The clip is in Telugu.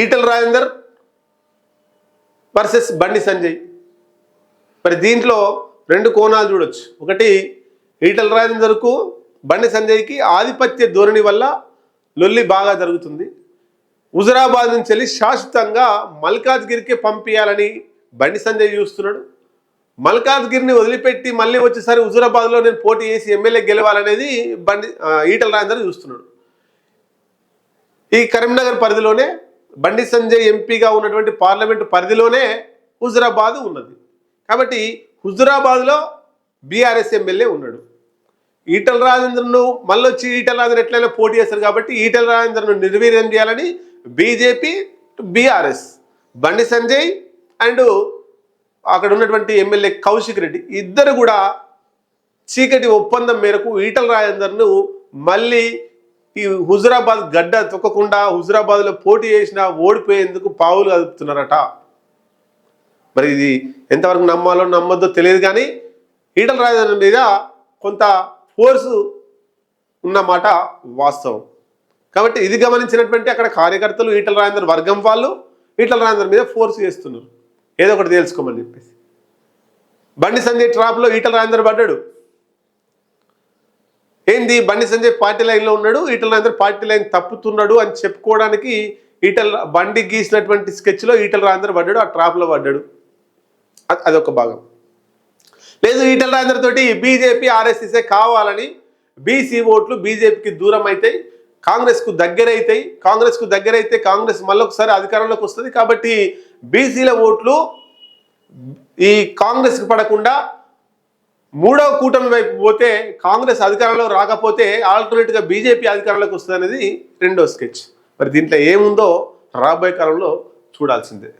ఈటల రాజేందర్ వర్సెస్ బండి సంజయ్. మరి దీంట్లో రెండు కోణాలు చూడొచ్చు. ఒకటి ఈటల రాజేందర్కు బండి సంజయ్కి ఆధిపత్య ధోరణి వల్ల లొల్లి బాగా జరుగుతుంది. హుజరాబాద్ నుంచి వెళ్ళి శాశ్వతంగా మల్కాజ్గిరికి పంపించాలని బండి సంజయ్ చూస్తున్నాడు. మల్కాజ్గిరిని వదిలిపెట్టి మళ్ళీ వచ్చేసరి హుజురాబాద్లో నేను పోటీ చేసి ఎమ్మెల్యే గెలవాలనేది బండి ఈటల రాజేందర్ చూస్తున్నాడు. ఈ కరీంనగర్ పరిధిలోనే బండి సంజయ్ ఎంపీగా ఉన్నటువంటి పార్లమెంటు పరిధిలోనే హుజురాబాద్ ఉన్నది. కాబట్టి హుజురాబాద్లో బీఆర్ఎస్ ఎమ్మెల్యే ఉన్నాడు. ఈటల రాజేంద్రను మళ్ళీ వచ్చి ఈటల రాజేంద్ర ఎట్లయినా పోటీ చేస్తారు కాబట్టి ఈటల రాజేంద్రను నిర్వీర్యం చేయాలని BJP BRS Bandi Sanjay and అక్కడ ఉన్నటువంటి ఎమ్మెల్యే కౌశిక్ రెడ్డి ఇద్దరు కూడా చీకటి ఒప్పందం మేరకు ఈటల రాజేందర్ను మళ్ళీ ఈ హుజురాబాద్ గడ్డ తొక్కకుండా హుజురాబాద్లో పోటీ చేసినా ఓడిపోయేందుకు పావులు కదుపుతున్నారట. మరి ఇది ఎంతవరకు నమ్మాలో నమ్మొద్దో తెలియదు కానీ ఈటల రాజధాని మీద కొంత ఫోర్సు ఉన్నమాట వాస్తవం. కాబట్టి ఇది గమనించినటువంటి అక్కడ కార్యకర్తలు ఈటల రాజేందర్ వర్గం వాళ్ళు ఈటల రాజేందర్ మీద ఫోర్స్ చేస్తున్నారు. ఏదో ఒకటి తెలుసుకోమని చెప్పేసి. బండి సంజయ్ ట్రాప్లో ఈటల రాజేందర్ పడ్డాడు. ఏంది? బండి సంజయ్ పార్టీ లైన్లో ఉన్నాడు ఈటల రాజేందర్ పార్టీ లైన్ తప్పుతున్నాడు అని చెప్పుకోవడానికి ఈటల బండి గీసినటువంటి స్కెచ్లో ఈటల రాజేందర్ పడ్డాడు ఆ ట్రాప్లో పడ్డాడు. అదొక భాగం. లేదు ఈటల రాజేందర్ తోటి బీజేపీ ఆర్ఎస్ఎస్ఏ కావాలని బీసీ ఓట్లు బీజేపీకి దూరం అవుతాయి కాంగ్రెస్కు దగ్గర అవుతాయి కాంగ్రెస్కు దగ్గర అయితే కాంగ్రెస్ మళ్ళొకసారి అధికారంలోకి వస్తుంది కాబట్టి బీసీల ఓట్లు ఈ కాంగ్రెస్కి పడకుండా మూడవ కూటమి వైపు పోతే కాంగ్రెస్ అధికారంలో రాకపోతే ఆల్టర్నేట్గా బీజేపీ అధికారంలోకి వస్తుంది అనేది రెండో స్కెచ్. మరి దీంట్లో ఏముందో రాబోయే కాలంలో చూడాల్సిందే.